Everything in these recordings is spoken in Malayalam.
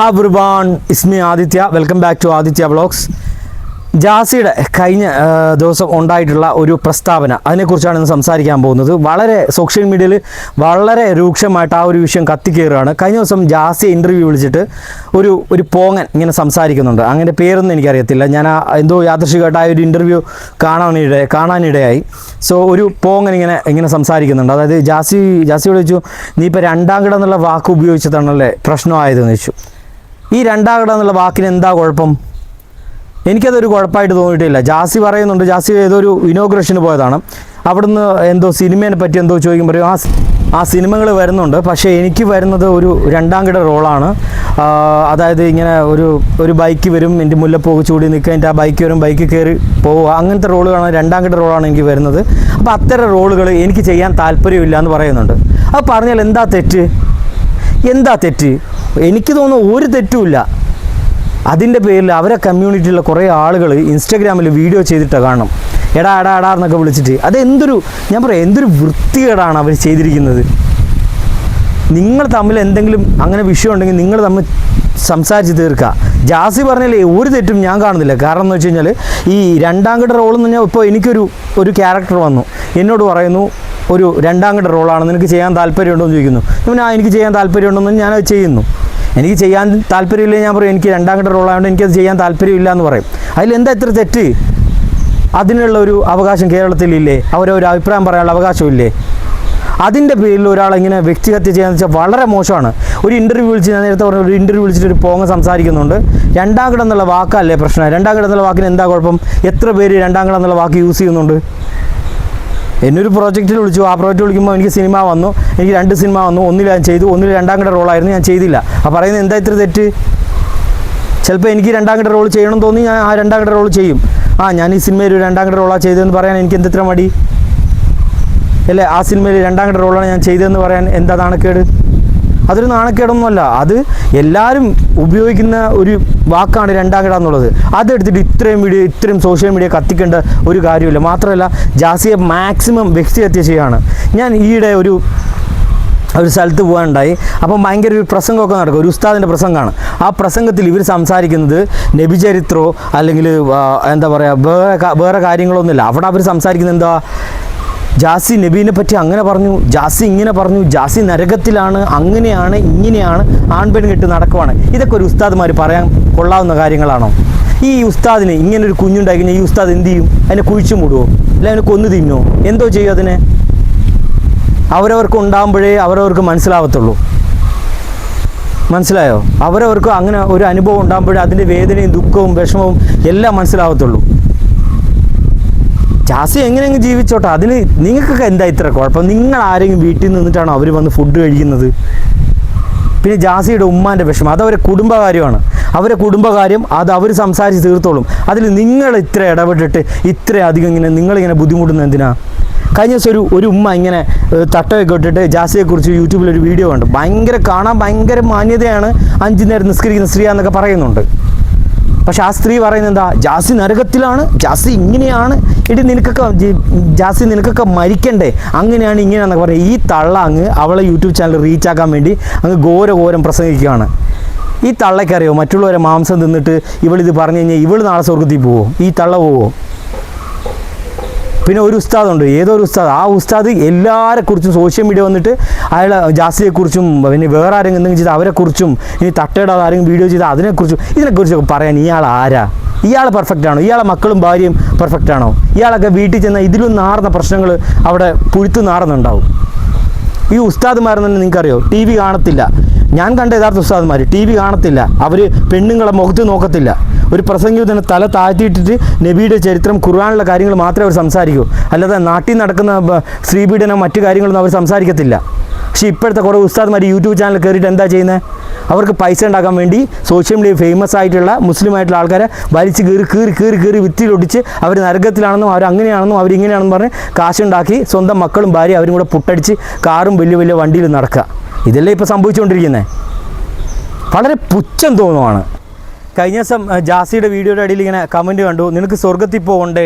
Hi everyone it's me Aditya welcome back to Aditya vlogs ജാസിയുടെ കഴിഞ്ഞ ദിവസം ഉണ്ടായിട്ടുള്ള ഒരു പ്രസ്താവന അതിനെക്കുറിച്ചാണ് ഇന്ന് സംസാരിക്കാൻ പോകുന്നത്. വളരെ സോഷ്യൽ മീഡിയയിൽ വളരെ രൂക്ഷമായിട്ട് ആ ഒരു വിഷയം കത്തിക്കയറുകയാണ് കഴിഞ്ഞ ദിവസം ജാസി ഇന്റർവ്യൂ വിളിച്ചിട്ട് ഒരു ഒരു പോങ്ങൻ ഇങ്ങനെ സംസാരിക്കുന്നുണ്ട്. അങ്ങനെ പേരൊന്നും എനിക്കറിയത്തില്ല. ഞാൻ ആ എന്തോ യാദൃശികമായിട്ട് ആ ഒരു ഇന്റർവ്യൂ കാണാനിട കാണാനിടയായി. സോ ഒരു പോങ്ങൻ ഇങ്ങനെ ഇങ്ങനെ സംസാരിക്കുന്നുണ്ട്. അതായത് ജാസി ജാസിയോട് ചോദിച്ചു നീ ഇപ്പോൾ രണ്ടാം കിട എന്നുള്ള വാക്ക് ഉപയോഗിച്ചതാണല്ലേ പ്രശ്നമായതെന്ന് ചോദിച്ചു. ഈ രണ്ടാകട എന്നുള്ള വാക്കിന് എന്താ കുഴപ്പം? എനിക്കതൊരു കുഴപ്പമായിട്ട് തോന്നിയിട്ടില്ല. ജാസി പറയുന്നുണ്ട് ജാസി ഏതോ ഒരു ഇനോഗ്രേഷന് പോയതാണ്. അവിടുന്ന് എന്തോ സിനിമയെ പറ്റി എന്തോ ചോദിക്കും പറയും ആ ആ സിനിമകൾ വരുന്നുണ്ട് പക്ഷേ എനിക്ക് വരുന്നത് ഒരു രണ്ടാം കിട റോളാണ് അതായത് ഇങ്ങനെ ഒരു ഒരു ബൈക്ക് വരും എന്റെ മുല്ലപ്പൂ ചൂടി നിൽക്കുക എന്റെ ആ ബൈക്ക് വരും ബൈക്ക് കയറി പോവുക അങ്ങനത്തെ റോളുകളാണ് രണ്ടാം കിട റോളാണ് എനിക്ക് വരുന്നത്. അപ്പോൾ അത്തരം റോളുകൾ എനിക്ക് ചെയ്യാൻ താല്പര്യമില്ല എന്ന് പറയുന്നുണ്ട്. അപ്പോൾ പറഞ്ഞാൽ എന്താ തെറ്റ്? എന്താ തെറ്റ്? എനിക്ക് തോന്നുന്നു ഒരു തെറ്റുമില്ല അതിന്റെ പേരിൽ അവരെ കമ്മ്യൂണിറ്റിയിലെ കുറേ ആളുകൾ ഇൻസ്റ്റാഗ്രാമിൽ വീഡിയോ ചെയ്തിട്ട് കാണണം. എടാ എടാ എടാ എന്നൊക്കെ വിളിച്ചിട്ട്. അത് എന്തൊരു ഞാൻ പറയാം എന്തൊരു വൃത്തികേടാണ് അവർ ചെയ്തിരിക്കുന്നത്. നിങ്ങൾ തമ്മിൽ എന്തെങ്കിലും അങ്ങനെ വിഷയം ഉണ്ടെങ്കിൽ നിങ്ങൾ തമ്മിൽ സംസാരിച്ച് തീർക്കുക ജാസി പറഞ്ഞാലേ ഒരു തെറ്റും ഞാൻ കാണുന്നില്ല. കാരണം എന്ന് വെച്ച് കഴിഞ്ഞാൽ ഈ രണ്ടാം റോൾ എന്ന് പറഞ്ഞാൽ ഇപ്പോൾ എനിക്കൊരു ഒരു ക്യാരക്ടർ വന്നു. എന്നോട് പറയുന്നു ഒരു രണ്ടാം ഘട്ട റോളാണ്. നിനക്ക് ചെയ്യാൻ താല്പര്യമുണ്ടോ എന്ന് ചോദിക്കുന്നു. ആ എനിക്ക് ചെയ്യാൻ താല്പര്യമുണ്ടെന്ന് ഞാനത് ചെയ്യുന്നു. എനിക്ക് ചെയ്യാൻ താല്പര്യമില്ല ഞാൻ പറയും. എനിക്ക് രണ്ടാം ഘട്ട റോളായതുകൊണ്ട് എനിക്കത് ചെയ്യാൻ താല്പര്യമില്ല എന്ന് പറയും. അതിലെന്താ ഇത്ര തെറ്റ്? അതിനുള്ള ഒരു അവകാശം കേരളത്തിലില്ലേ? അവരൊരു അഭിപ്രായം പറയാനുള്ള അവകാശമില്ലേ? അതിന്റെ പേരിൽ ഒരാൾ ഇങ്ങനെ വ്യക്തിഹത്യ ചെയ്യാന്ന് വെച്ചാൽ വളരെ മോശമാണ്. ഒരു ഇന്റർവ്യൂ വിളിച്ച് ഞാൻ നേരത്തെ പറഞ്ഞ ഒരു ഇന്റർവ്യൂ വിളിച്ചിട്ട് ഒരു പോങ്ങ സംസാരിക്കുന്നുണ്ട്. രണ്ടാം ഘടം എന്നുള്ള വാക്കല്ലേ പ്രശ്നം? രണ്ടാം ഘടം എന്നുള്ള വാക്കിന് എന്താ കുഴപ്പം? എത്ര പേര് രണ്ടാം ഘടം എന്നുള്ള വാക്ക് യൂസ് ചെയ്യുന്നുണ്ട്? എന്നൊരു പ്രോജക്റ്റിൽ വിളിച്ചു. ആ പ്രോജക്റ്റ് വിളിക്കുമ്പോൾ എനിക്ക് സിനിമ വന്നു. എനിക്ക് രണ്ട് സിനിമ വന്നു. ഒന്നിൽ ഞാൻ ചെയ്തു. ഒന്നിൽ രണ്ടാം കിട റോളായിരുന്നു ഞാൻ ചെയ്തില്ല. ആ പറയുന്നത് എന്താ ഇത്ര തെറ്റ്? ചിലപ്പോൾ എനിക്ക് രണ്ടാം കിട റോൾ ചെയ്യണം തോന്നി ഞാൻ ആ രണ്ടാം കിട റോൾ ചെയ്യും. ആ ഞാൻ ഈ സിനിമയിൽ ഒരു രണ്ടാം കിട റോളാണ് ചെയ്തതെന്ന് പറയാൻ എനിക്ക് എന്തിത്ര മടി? അല്ലേ? ആ സിനിമയിൽ രണ്ടാം കിട റോളാണ് ഞാൻ ചെയ്തതെന്ന് പറയാൻ എന്താ നാണക്കേട്? അതൊരു നാണക്കേടൊന്നുമല്ല. അത് എല്ലാവരും ഉപയോഗിക്കുന്ന ഒരു വാക്കാണ് രണ്ടാം കിട എന്നുള്ളത് അതെടുത്തിട്ട് ഇത്രയും വീഡിയോ ഇത്രയും സോഷ്യൽ മീഡിയ കത്തിക്കേണ്ട ഒരു കാര്യമില്ല. മാത്രമല്ല ജാസിയെ മാക്സിമം വ്യക്തിഹത്യ ചെയ്യാണ്. ഞാൻ ഈയിടെ ഒരു ഒരു സ്ഥലത്ത് പോകാനുണ്ടായി. അപ്പം ഭയങ്കര ഒരു പ്രസംഗമൊക്കെ നടക്കും. ഒരു ഉസ്താദിന്റെ പ്രസംഗമാണ്. ആ പ്രസംഗത്തിൽ ഇവർ സംസാരിക്കുന്നത് നബിചരിത്രോ അല്ലെങ്കിൽ എന്താ പറയുക വേറെ വേറെ കാര്യങ്ങളൊന്നുമില്ല. അവിടെ അവർ സംസാരിക്കുന്നത് എന്താ? ജാസി നബീനെ പറ്റി അങ്ങനെ പറഞ്ഞു ജാസി ഇങ്ങനെ പറഞ്ഞു ജാസി നരകത്തിലാണ് അങ്ങനെയാണ് ഇങ്ങനെയാണ് ആൺപെൺ കെട്ട് നടക്കുവാണ്. ഇതൊക്കെ ഒരു ഉസ്താദ്മാർ പറയാൻ കൊള്ളാവുന്ന കാര്യങ്ങളാണോ? ഈ ഉസ്താദിന് ഇങ്ങനെ ഒരു കുഞ്ഞുണ്ടായി കഴിഞ്ഞാൽ ഈ ഉസ്താദ് എന്ത് ചെയ്യും? അതിനെ കുഴിച്ചു മൂടുമോ അല്ല അതിനെ കൊന്നു തിന്നോ? എന്തോ ചെയ്യും അതിനെ? അവരവർക്ക് ഉണ്ടാകുമ്പോഴേ അവരവർക്ക് മനസ്സിലാവത്തുള്ളൂ. മനസ്സിലായോ? അവരവർക്ക് അങ്ങനെ ഒരു അനുഭവം ഉണ്ടാകുമ്പോഴേ അതിന്റെ വേദനയും ദുഃഖവും വിഷമവും എല്ലാം മനസ്സിലാവത്തുള്ളൂ. ജാസി എങ്ങനെയെങ്കിലും ജീവിച്ചോട്ടെ? അതിന് നിങ്ങൾക്കൊക്കെ എന്താ ഇത്ര കുഴപ്പം? നിങ്ങൾ ആരെങ്കിലും വീട്ടിൽ നിന്നിട്ടാണോ അവർ വന്ന് ഫുഡ് കഴിക്കുന്നത്? പിന്നെ ജാസിയുടെ ഉമ്മാന്റെ വിഷമം. അത് അവരെ കുടുംബകാര്യമാണ്. അവരെ കുടുംബകാര്യം അത് അവർ സംസാരിച്ച് തീർത്തോളും. അതിൽ നിങ്ങൾ ഇത്ര ഇടപെട്ടിട്ട് ഇത്ര അധികം ഇങ്ങനെ നിങ്ങളിങ്ങനെ ബുദ്ധിമുട്ടുന്നത് എന്തിനാ? കഴിഞ്ഞ ദിവസം ഒരു ഒരു ഉമ്മ ഇങ്ങനെ തട്ടയൊക്കെ ഇട്ടിട്ട് ജാസിയെക്കുറിച്ച് യൂട്യൂബിൽ ഒരു വീഡിയോ കണ്ടു. ഭയങ്കര കാണാൻ ഭയങ്കര മാന്യതയാണ് അഞ്ചു നേരം നിസ്കരിക്കുന്ന സ്ത്രീയാന്നൊക്കെ പറയുന്നുണ്ട്. പക്ഷെ ആ സ്ത്രീ പറയുന്നത് എന്താ? ജാസി നരകത്തിലാണ് ജാസി ഇങ്ങനെയാണ്. ഇടി നിനക്കൊക്കെ ജാസി നിനക്കൊക്കെ മരിക്കണ്ടേ? അങ്ങനെയാണ് ഇങ്ങനെയാണെന്നൊക്കെ പറയുക ഈ തള്ള അങ്ങ് അവളെ യൂട്യൂബ് ചാനൽ റീച്ച് ആക്കാൻ വേണ്ടി അങ്ങ് ഘോര ഘോരം പ്രസംഗിക്കുകയാണ്. ഈ തള്ളയ്ക്കറിയോ മറ്റുള്ളവരെ മാംസം തിന്നിട്ട് ഇവളിത് പറഞ്ഞു കഴിഞ്ഞാൽ ഇവൾ നാളെ സ്വർഗത്തിൽ പോവോ? ഈ തള്ള പോവോ? പിന്നെ ഒരു ഉസ്താദുണ്ട്. ഏതോ ഒരു ഉസ്താദ്. ആ ഉസ്താദ് എല്ലാവരെ കുറിച്ചും സോഷ്യൽ മീഡിയ വന്നിട്ട് അയാളെ ജാസിയെക്കുറിച്ചും പിന്നെ വേറെ ആരെങ്കിലും എന്തെങ്കിലും ചെയ്ത് അവരെക്കുറിച്ചും ഇനി തട്ടയുടെ ആരെങ്കിലും വീഡിയോ ചെയ്ത് അതിനെക്കുറിച്ചും ഇതിനെക്കുറിച്ചൊക്കെ പറയാൻ ഇയാൾ ആരാ? ഇയാൾ പെർഫെക്റ്റ് ആണോ? ഇയാളെ മക്കളും ഭാര്യയും പെർഫെക്റ്റ് ആണോ? ഇയാളൊക്കെ വീട്ടിൽ ചെന്നാൽ ഇതിലും നാറുന്ന പ്രശ്നങ്ങൾ അവിടെ പുഴുത്തു നാറുന്നുണ്ടാവും. ഈ ഉസ്താദ്മാർ തന്നെ നിങ്ങൾക്കറിയോ? ടി വി കാണത്തില്ല. ഞാൻ കണ്ട യഥാർത്ഥ ഉസ്താദ്മാർ ടി വി കാണത്തില്ല. അവർ പെണ്ണുങ്ങളെ മുഖത്ത് നോക്കത്തില്ല. ഒരു പ്രസംഗത്തിന് തല താഴ്ത്തിയിട്ടിട്ട് നബിയുടെ ചരിത്രം ഖുർആാനുള്ള കാര്യങ്ങൾ മാത്രമേ അവർ സംസാരിക്കൂ. അല്ലാതെ നാട്ടിൽ നടക്കുന്ന സ്ത്രീപീഡനം മറ്റു കാര്യങ്ങളൊന്നും അവർ സംസാരിക്കത്തില്ല. പക്ഷേ ഇപ്പോഴത്തെ കുറേ ഉസ്താദ്മാർ യൂട്യൂബ് ചാനൽ കയറിയിട്ട് എന്താ ചെയ്യുന്നത് അവർക്ക് പൈസ ഉണ്ടാക്കാൻ വേണ്ടി സോഷ്യൽ മീഡിയ ഫേമസ് ആയിട്ടുള്ള മുസ്ലിം ആയിട്ടുള്ള ആൾക്കാരെ വലിച്ച് കീറി കീറി കീറി കീറി വിത്തിലൊടിച്ച് അവർ നരകത്തിലാണെന്നും അവർ അങ്ങനെയാണെന്നും അവരിങ്ങനെയാണെന്നും പറഞ്ഞ് കാശുണ്ടാക്കി സ്വന്തം മക്കളും ഭാര്യ അവരും കൂടെ പുട്ടടിച്ച് കാറും വലിയ വലിയ വണ്ടിയിൽ നടക്കുക. ഇതല്ലേ ഇപ്പോൾ സംഭവിച്ചുകൊണ്ടിരിക്കുന്നത് വളരെ പുച്ഛം തോന്നുവാണ്. കഴിഞ്ഞ ദിവസം ജാസിയുടെ വീഡിയോയുടെ അടിയിൽ ഇങ്ങനെ കമന്റ് കണ്ടു. നിനക്ക് സ്വർഗത്തിൽ പോകണ്ടേ?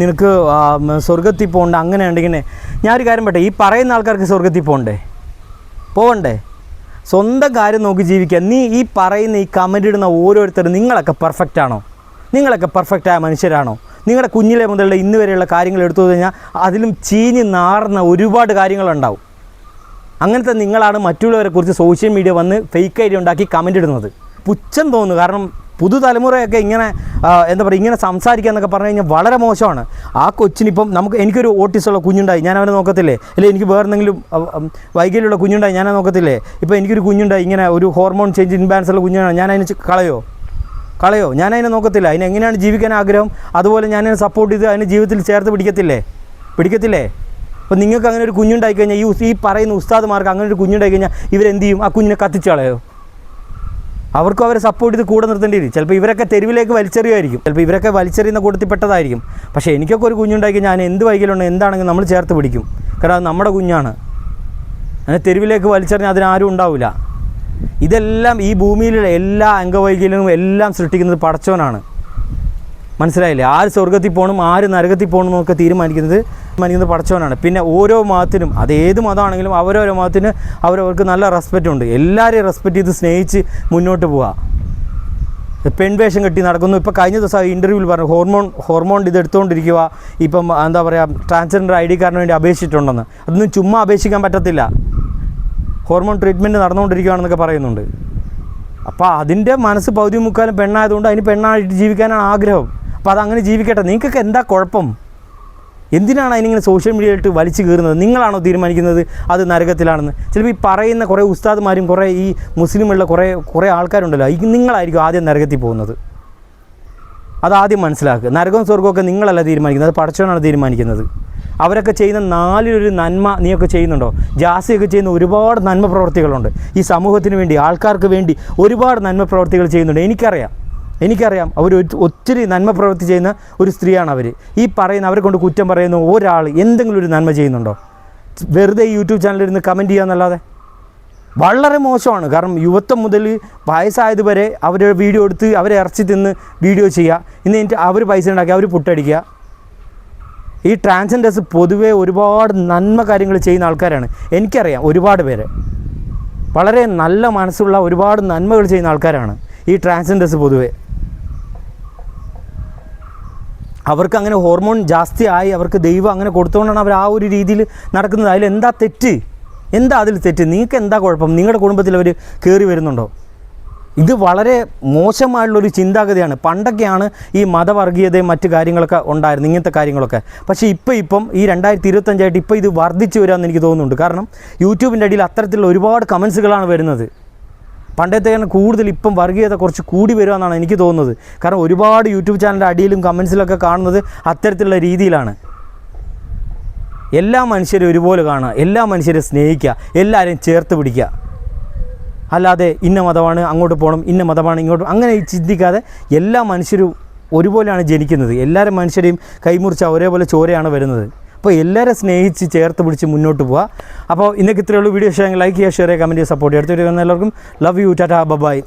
നിനക്ക് സ്വർഗത്തിൽ പോകണ്ട അങ്ങനെ ഉണ്ട് ഇങ്ങനെ. ഞാനൊരു കാര്യം പറ്റേ ഈ പറയുന്ന ആൾക്കാർക്ക് സ്വർഗത്തിൽ പോകണ്ടേ? പോകണ്ടേ? സ്വന്തം കാര്യം നോക്കി ജീവിക്കുക. നീ ഈ പറയുന്ന ഈ കമന്റ് ഇടുന്ന ഓരോരുത്തരും നിങ്ങളൊക്കെ പെർഫെക്റ്റ് ആണോ? നിങ്ങളൊക്കെ പെർഫെക്റ്റായ മനുഷ്യരാണോ? നിങ്ങളുടെ കുഞ്ഞിലെ മുതലുള്ള ഇന്ന് വരെയുള്ള കാര്യങ്ങൾ എടുത്തു കഴിഞ്ഞാൽ അതിലും ചീഞ്ഞ് നാറുന്ന ഒരുപാട് കാര്യങ്ങളുണ്ടാവും അങ്ങനത്തെ നിങ്ങളാണ് മറ്റുള്ളവരെ കുറിച്ച് സോഷ്യൽ മീഡിയ വന്ന് ഫേക്ക് ഐ ഡി ഉണ്ടാക്കി കമന്റ് ഇടുന്നത്. പുച്ഛം തോന്നുന്നു. കാരണം പുതുതലമുറയൊക്കെ ഇങ്ങനെ എന്താ പറയുക ഇങ്ങനെ സംസാരിക്കുക എന്നൊക്കെ പറഞ്ഞു കഴിഞ്ഞാൽ വളരെ മോശമാണ്. ആ കൊച്ചിനിപ്പം നമുക്ക് എനിക്കൊരു ഓട്ടിസുള്ള കുഞ്ഞുണ്ടായി. ഞാൻ അവനെ നോക്കത്തില്ലേ? അല്ലെങ്കിൽ എനിക്ക് വേറെ എന്തെങ്കിലും വൈകല്യമുള്ള കുഞ്ഞുണ്ടായി. ഞാൻ നോക്കത്തില്ലേ? ഇപ്പോൾ എനിക്കൊരു കുഞ്ഞുണ്ടായി. ഇങ്ങനെ ഒരു ഹോർമോൺ ചേഞ്ച് ഇൻബാലൻസ് ഉള്ള കുഞ്ഞാണ്. ഞാൻ കളയോ? കളയോ? ഞാൻ അതിനെ നോക്കത്തില്ല. അതിന് എങ്ങനെയാണ് ജീവിക്കാൻ ആഗ്രഹം? അതുപോലെ ഞാൻ സപ്പോർട്ട് ചെയ്ത് അതിനെ ജീവിതത്തിൽ ചേർത്ത് പിടിക്കത്തില്ലേ? പിടിക്കത്തില്ലേ? അപ്പോൾ നിങ്ങൾക്ക് അങ്ങനെ ഒരു കുഞ്ഞുണ്ടായി കഴിഞ്ഞാൽ ഈ ഈ പറയുന്ന ഉസ്താദ്മാർക്ക് അങ്ങനെ ഒരു കുഞ്ഞുണ്ടായി കഴിഞ്ഞാൽ ഇവരെന്ത് ചെയ്യും? ആ കുഞ്ഞിനെ കത്തിച്ച് കളയോ? അവർക്കും അവരെ സപ്പോർട്ട് ചെയ്ത് കൂടെ നിർത്തേണ്ടി വരും. ചിലപ്പോൾ ഇവരൊക്കെ തെരുവിലേക്ക് വലിച്ചെറിയുമായിരിക്കും. ചിലപ്പോൾ ഇവരൊക്കെ വലിച്ചെറിയുന്ന കൂട്ടത്തിൽപ്പെട്ടതായിരിക്കും. പക്ഷേ എനിക്കൊക്കെ ഒരു കുഞ്ഞുണ്ടാക്കി ഞാൻ എന്ത് വൈകല്യമുണ്ട് എന്താണെങ്കിലും നമ്മൾ ചേർത്ത് പിടിക്കും. കാരണം അത് നമ്മുടെ കുഞ്ഞാണ്. അങ്ങനെ തെരുവിലേക്ക് വലിച്ചെറിഞ്ഞാൽ അതിനാരും ഉണ്ടാവില്ല ഇതെല്ലാം ഈ ഭൂമിയിലുള്ള എല്ലാ അംഗവൈകല്യങ്ങളും എല്ലാം സൃഷ്ടിക്കുന്നത് പടച്ചവനാണ്. മനസ്സിലായില്ലേ? ആര് സ്വർഗത്തിൽ പോകണം ആര് നരകത്തിൽ പോകണം എന്നൊക്കെ തീരുമാനിക്കുന്നത് തീരുമാനിക്കുന്നത് പടച്ചവനാണ്. പിന്നെ ഓരോ മതത്തിനും അത് ഏത് മതമാണെങ്കിലും അവരോരോ മതത്തിന് അവരവർക്ക് നല്ല റെസ്പെക്റ്റ് ഉണ്ട്. എല്ലാവരെയും റെസ്പെക്റ്റ് ചെയ്ത് സ്നേഹിച്ച് മുന്നോട്ട് പോവുക പെൺവേഷം കെട്ടി നടക്കുന്നു. ഇപ്പോൾ കഴിഞ്ഞ ദിവസം ഇന്റർവ്യൂവിൽ പറഞ്ഞു ഹോർമോൺ ഹോർമോൺ ഇത് എടുത്തുകൊണ്ടിരിക്കുക ഇപ്പം എന്താ പറയുക ട്രാൻസ്ജെൻഡർ ഐ ഡി കാർഡിന് വേണ്ടി അപേക്ഷിച്ചിട്ടുണ്ടെന്ന്. അതൊന്നും ചുമ്മാ അപേക്ഷിക്കാൻ പറ്റത്തില്ല. ഹോർമോൺ ട്രീറ്റ്മെന്റ് നടന്നുകൊണ്ടിരിക്കുകയാണെന്നൊക്കെ പറയുന്നുണ്ട്. അപ്പോൾ അതിന്റെ മനസ്സ് പൗതി മുക്കാലും പെണ്ണായതുകൊണ്ട് അതിന് പെണ്ണായിട്ട് ജീവിക്കാനാണ് ആഗ്രഹം. അപ്പോൾ അതങ്ങനെ ജീവിക്കട്ടെ. നിങ്ങൾക്കൊക്കെ എന്താ കുഴപ്പം? എന്തിനാണ് അതിനിങ്ങനെ സോഷ്യൽ മീഡിയയിലിട്ട് വലിച്ചു കീറുന്നത്? നിങ്ങളാണോ തീരുമാനിക്കുന്നത് അത് നരകത്തിലാണെന്ന്? ചിലപ്പോൾ ഈ പറയുന്ന കുറേ ഉസ്താദ്മാരും കുറേ ഈ മുസ്ലിമുള്ള കുറേ കുറേ ആൾക്കാരുണ്ടല്ലോ. ഈ നിങ്ങളായിരിക്കും ആദ്യം നരകത്തിൽ പോകുന്നത്. അതാദ്യം മനസ്സിലാക്കുക. നരകവും സ്വർഗമൊക്കെ നിങ്ങളല്ല തീരുമാനിക്കുന്നത്. അത് പടച്ചവനാണ് തീരുമാനിക്കുന്നത്. അവരൊക്കെ ചെയ്യുന്ന നാലിലൊരു നന്മ നീയൊക്കെ ചെയ്യുന്നുണ്ടോ? ജാസിയൊക്കെ ചെയ്യുന്ന ഒരുപാട് നന്മ പ്രവർത്തികളുണ്ട്. ഈ സമൂഹത്തിന് വേണ്ടി ആൾക്കാർക്ക് വേണ്ടി ഒരുപാട് നന്മ പ്രവർത്തികൾ ചെയ്യുന്നുണ്ട്. എനിക്കറിയാം. എനിക്കറിയാം അവർ ഒത്തിരി നന്മ പ്രവൃത്തി ചെയ്യുന്ന ഒരു സ്ത്രീയാണ് അവർ. ഈ പറയുന്ന അവരെ കൊണ്ട് കുറ്റം പറയുന്ന ഒരാൾ എന്തെങ്കിലും ഒരു നന്മ ചെയ്യുന്നുണ്ടോ? വെറുതെ യൂട്യൂബ് ചാനലിൽ ഇരുന്ന് കമന്റ് ചെയ്യാന്നല്ലാതെ വളരെ മോശമാണ്. കാരണം യുവത്വം മുതൽ വയസ്സായത് വരെ വീഡിയോ എടുത്ത് അവരെ ഇറച്ചി തിന്ന് വീഡിയോ ചെയ്യുക. ഇന്ന് എന്നിട്ട് അവർ പൈസ ഉണ്ടാക്കി അവർ പുട്ടടിക്കുക. ഈ ട്രാൻസ്ജെൻഡേഴ്സ് പൊതുവേ ഒരുപാട് നന്മ കാര്യങ്ങൾ ചെയ്യുന്ന ആൾക്കാരാണ്. എനിക്കറിയാം ഒരുപാട് പേര്. വളരെ നല്ല മനസ്സുള്ള ഒരുപാട് നന്മകൾ ചെയ്യുന്ന ആൾക്കാരാണ് ഈ ട്രാൻസ്ജെൻഡേഴ്സ് പൊതുവേ. അവർക്ക് അങ്ങനെ ഹോർമോൺ ജാസ്തി ആയി അവർക്ക് ദൈവം അങ്ങനെ കൊടുത്തുകൊണ്ടാണ് അവർ ആ ഒരു രീതിയിൽ നടക്കുന്നത്. അതിൽ എന്താ തെറ്റ്? എന്താ അതിൽ തെറ്റ്? നിങ്ങൾക്ക് എന്താ കുഴപ്പം? നിങ്ങളുടെ കുടുംബത്തിൽ അവർ കയറി വരുന്നുണ്ടോ? ഇത് വളരെ മോശമായിട്ടുള്ളൊരു ചിന്താഗതിയാണ്. പണ്ടൊക്കെയാണ് ഈ മതവർഗീയതയും മറ്റു കാര്യങ്ങളൊക്കെ ഉണ്ടായിരുന്നു ഇങ്ങനത്തെ കാര്യങ്ങളൊക്കെ. പക്ഷേ ഇപ്പോൾ ഇപ്പം ഈ രണ്ടായിരത്തി ഇരുപത്തഞ്ചായിട്ട് ഇപ്പോൾ ഇത് വർദ്ധിച്ചു വരാമെന്ന് എനിക്ക് തോന്നുന്നുണ്ട്. കാരണം യൂട്യൂബിന്റെ അടിയിൽ അത്തരത്തിലുള്ള ഒരുപാട് കമൻസുകളാണ് വരുന്നത്. പണ്ടത്തേക്കാണ് കൂടുതൽ ഇപ്പം വർഗീയത കുറച്ച് കൂടി വരുമെന്നാണ് എനിക്ക് തോന്നുന്നത്. കാരണം ഒരുപാട് യൂട്യൂബ് ചാനലിന്റെ അടിയിലും കമൻസിലൊക്കെ കാണുന്നത് അത്തരത്തിലുള്ള രീതിയിലാണ്. എല്ലാ മനുഷ്യരും ഒരുപോലെ കാണുക എല്ലാ മനുഷ്യരെ സ്നേഹിക്കുക എല്ലാവരെയും ചേർത്ത് പിടിക്കുക. അല്ലാതെ ഇന്ന മതമാണ് അങ്ങോട്ട് പോകണം ഇന്ന മതമാണ് ഇങ്ങോട്ട് അങ്ങനെ ചിന്തിക്കാതെ എല്ലാ മനുഷ്യരും ഒരുപോലെയാണ് ജനിക്കുന്നത്. എല്ലാവരും മനുഷ്യരെയും കൈമുറിച്ച ഒരേപോലെ ചോരയാണ് വരുന്നത്. അപ്പോൾ എല്ലാവരും സ്നേഹിച്ച് ചേർത്ത് പിടിച്ച് മുന്നോട്ട് പോവുക അപ്പോൾ ഇന്നൊക്കെ ഇത്രയുള്ളൂ വീഡിയോ ഇഷ്ടമെങ്കിൽ ലൈക്ക് ചെയ്യുക ഷെയർ ചെയ്യുക കമന്റ് ചെയ്യുക സപ്പോർട്ട് ചെയ്യുക. അടുത്ത വീഡിയോ എല്ലാവർക്കും ലവ് യു ടാറ്റാ ബബായ്